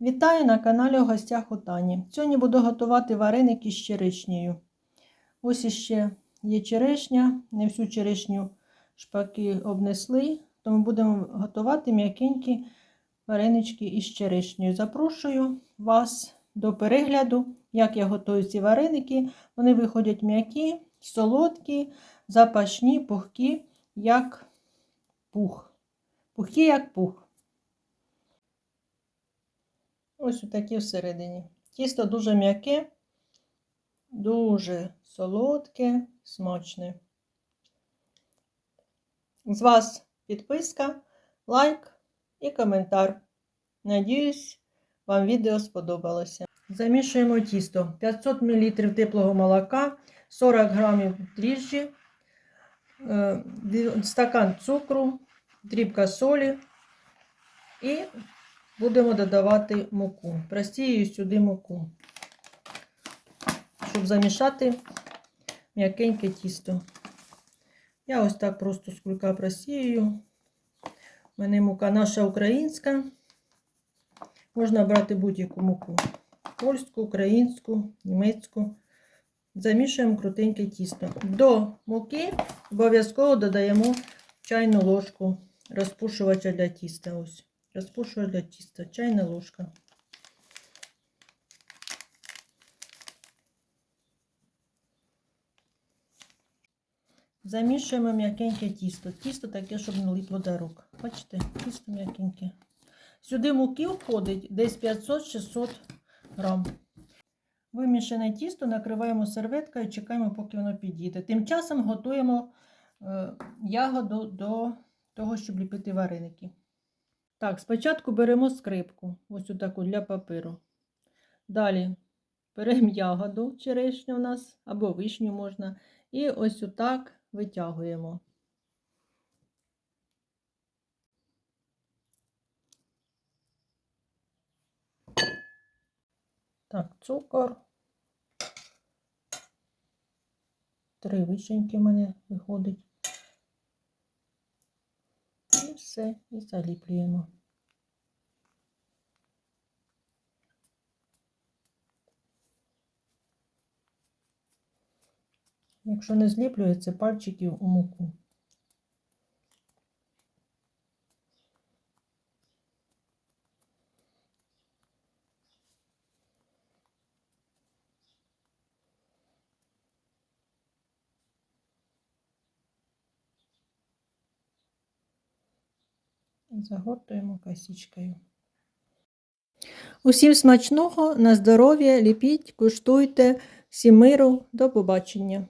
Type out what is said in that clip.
Вітаю на каналі у гостях у Тані. Сьогодні буду готувати вареники з черешнею. Ось іще є черешня, не всю черешню шпаки обнесли, тому будемо готувати м'якенькі варенички із черешнею. Запрошую вас до перегляду, як я готую ці вареники. Вони виходять м'які, солодкі, запашні, пухкі, як пух. Пухкі, як пух. Ось такі всередині. Тісто дуже м'яке, дуже солодке, смачне. З вас підписка, лайк і коментар. Надіюсь, вам відео сподобалося. Замішуємо тісто 500 мл теплого молока, 40 г дріжджі, е, стакан цукру, дрібка солі і будемо додавати муку. Просію сюди муку, щоб замішати м'якеньке тісто. Я ось так просто з кулька просію. У мене мука наша українська. Можна брати будь-яку муку. Польську, українську, німецьку. Замішуємо крутеньке тісто. До муки обов'язково додаємо чайну ложку розпушувача для тіста. Ось. Розпушувач для тіста, чайна ложка. Замішуємо м'якеньке тісто. Тісто таке, щоб не липло до рук. Бачите, тісто м'якеньке. Сюди муки входить десь 500-600 грам. Вимішане тісто накриваємо серветкою і чекаємо, поки воно підійде. Тим часом готуємо е, ягоду до того, щоб ліпити вареники. Так, спочатку беремо скрипку, ось таку для паперу. Далі беремо ягоду, черешню у нас, або вишню можна. І ось отак витягуємо. Так, цукор. Три вишеньки в мене виходить. І все, і заліплюємо. Якщо не зліплюється, пальчиків у муку. Загортуємо косичкою. Усім смачного, на здоров'я, ліпіть, куштуйте, всім миру, до побачення.